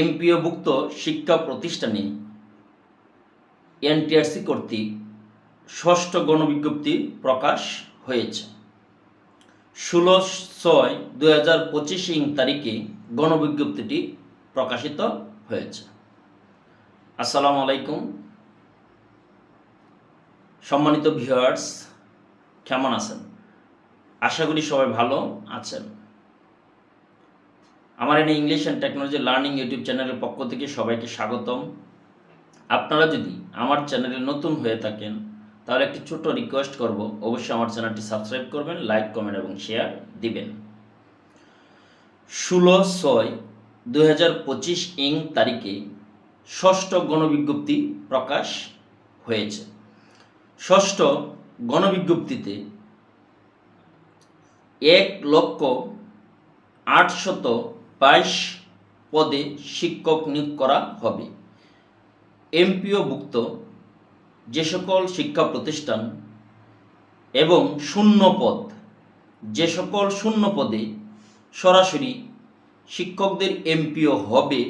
এমপিওভুক্ত শিক্ষা প্রতিষ্ঠানে এনটিআরসি কর্তৃক ষষ্ঠ গণবিজ্ঞপ্তি প্রকাশ হয়েছে। ষোলো ছয় দু হাজার পঁচিশ ইং তারিখে গণবিজ্ঞপ্তিটি প্রকাশিত হয়েছে। আসসালামু আলাইকুম। সম্মানিত ভিউয়ার্স, কেমন আছেন? আশা করি সবাই ভালো আছেন। আমার এই English and technology learning YouTube চ্যানেলের পক্ষ থেকে সবাইকে স্বাগতম। আপনারা যদি আমার চ্যানেলে নতুন হয়ে থাকেন, তাহলে একটি ছোট রিকোয়েস্ট করব। অবশ্যই আমার চ্যানেলটি সাবস্ক্রাইব করবেন লাইক কমেন্ট এবং শেয়ার দিবেন। ষোলো ছয় দু ইং তারিখে ষষ্ঠ গণবিজ্ঞপ্তি প্রকাশ হয়েছে। ষষ্ঠ গণবিজ্ঞপ্তিতে এক লক্ষ আটশত বাইশ পদে শিক্ষক নিয়োগ করা হবে। এমপিওভুক্ত যে সকল শিক্ষা প্রতিষ্ঠান এবং শূন্য পদ, যে সকল শূন্য পদে সরাসরি শিক্ষকদের এমপিও হবে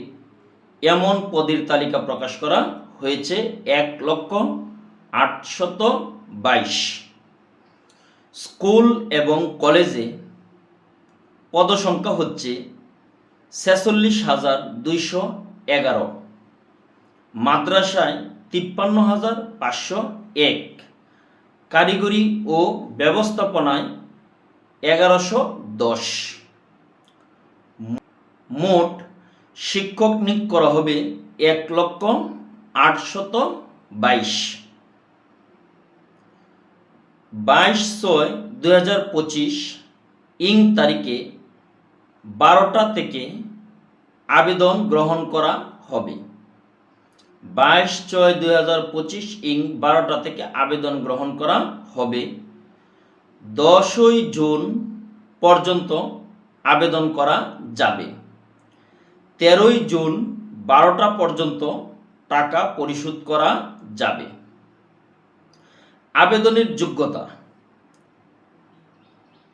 এমন পদের তালিকা প্রকাশ করা হয়েছে এক লক্ষ আটশত বাইশ। স্কুল এবং কলেজে পদসংখ্যা হচ্ছে ছেচল্লিশ হাজার দুইশো এগারো। মাদ্রাসায় তিপ্পান্ন হাজার পাঁচশো এক। কারিগরি ও ব্যবস্থাপনায় এগারোশো দশ। মোট শিক্ষক নিয়োগ করা হবে এক লক্ষ আটশত বাইশ। বাইশ ছয় দু হাজার পঁচিশ ইং তারিখে বারোটা থেকে আবেদন গ্রহণ করা হবে। বাইশ ছয় দুই হাজার পঁচিশ ইং বারোটা থেকে আবেদন গ্রহণ করা হবে। দশই জুন পর্যন্ত আবেদন করা যাবে। তেরোই জুন বারোটা পর্যন্ত টাকা পরিশোধ করা যাবে। আবেদনের যোগ্যতা।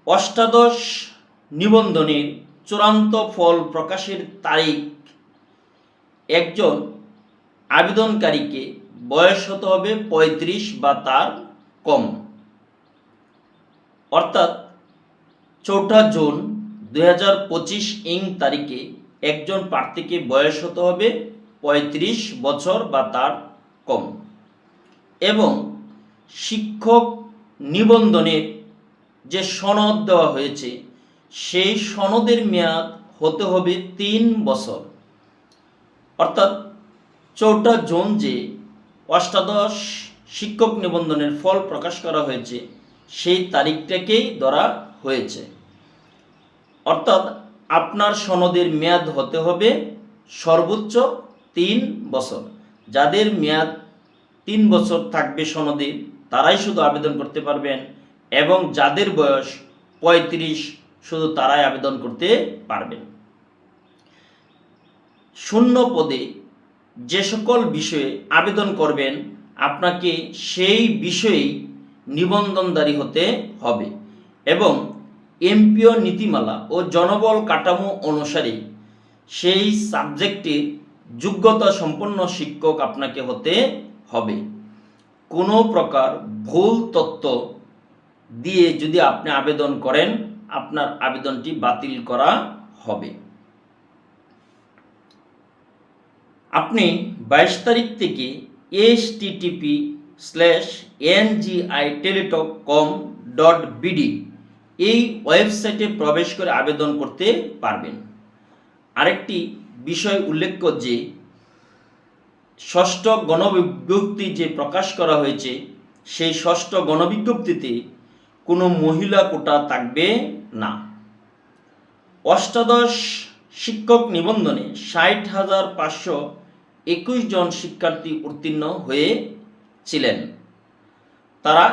অষ্টাদশ নিবন্ধনের চূড়ান্ত ফল প্রকাশের তারিখ। একজন আবেদনকারীকে বয়স হতে হবে পঁয়ত্রিশ বা তার কম। অর্থাৎ চৌঠা জুন দুই হাজার পঁচিশ ইং তারিখে একজন প্রার্থীকে বয়স হতে হবে পঁয়ত্রিশ বছর বা তার কম এবং শিক্ষক নিবন্ধনের যে সনদ দেওয়া হয়েছে সেই সনদের মেয়াদ হতে হবে তিন বছর। অর্থাৎ চৌঠা জুন যে অষ্টাদশ শিক্ষক নিবন্ধনের ফল প্রকাশ করা হয়েছে, সেই তারিখটাকেই ধরা হয়েছে। অর্থাৎ আপনার সনদের মেয়াদ হতে হবে সর্বোচ্চ তিন বছর। যাদের মেয়াদ তিন বছর থাকবে সনদে, তারাই শুধু আবেদন করতে পারবেন এবং যাদের বয়স পঁয়ত্রিশ শুধু তারাই আবেদন করতে পারবেন শূন্য পদে যে সকল বিষয়ে আবেদন করবেন, আপনাকে সেই বিষয়েই নিবন্ধনদারী হতে হবে এবং এমপিও নীতিমালা ও জনবল কাঠামো অনুসারে সেই সাবজেক্টের যোগ্যতা সম্পন্ন শিক্ষক আপনাকে হতে হবে। কোনো প্রকার ভুল তথ্য দিয়ে যদি আপনি আবেদন করেন আপনার আবেদনটি বাতিল করা হবে। আপনি বাইশ তারিখ থেকে S TTP slash NGI Teletalk com dot BD এই ওয়েবসাইটে প্রবেশ করে আবেদন করতে পারবেন। আরেকটি বিষয় উল্লেখ্য যে, ষষ্ঠ গণবিজ্ঞপ্তি যে প্রকাশ করা হয়েছে, সেই ষষ্ঠ গণবিজ্ঞপ্তিতে কোনো মহিলা কোটা থাকবে না। অষ্টাদশ শিক্ষক নিবন্ধনে ষাট হাজার পাঁচশো একুশ জন শিক্ষার্থী উত্তীর্ণ হয়েছিলেন। তারা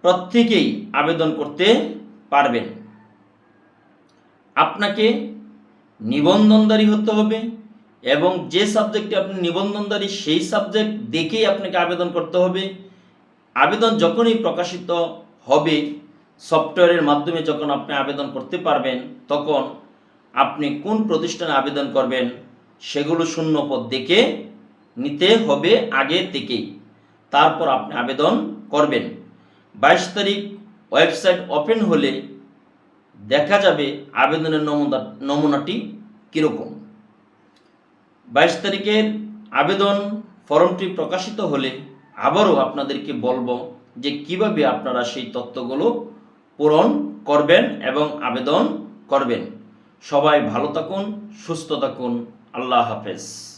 প্রত্যেকেই আবেদন করতে পারবেন। আপনাকে নিবন্ধনদারী হতে হবে এবং যে সাবজেক্টে আপনি নিবন্ধনদারী, সেই সাবজেক্ট দেখেই আপনাকে আবেদন করতে হবে। আবেদন যখনই প্রকাশিত হবে সফটওয়্যারের মাধ্যমে যখন আপনি আবেদন করতে পারবেন, তখন আপনি কোন প্রতিষ্ঠানে আবেদন করবেন সেগুলো শূন্য পদ দেখে নিতে হবে আগে থেকেই। তারপর আপনি আবেদন করবেন। বাইশ তারিখ ওয়েবসাইট ওপেন হলে দেখা যাবে আবেদনের নমুনা, নমুনাটি কীরকম। বাইশ তারিখের আবেদন ফর্মটি প্রকাশিত হলে আবারও আপনাদেরকে বলব যে কীভাবে আপনারা সেই তথ্যগুলো পূরণ করবেন এবং আবেদন করবেন। সবাই ভালো থাকুন সুস্থ থাকুন। আল্লাহ হাফেজ।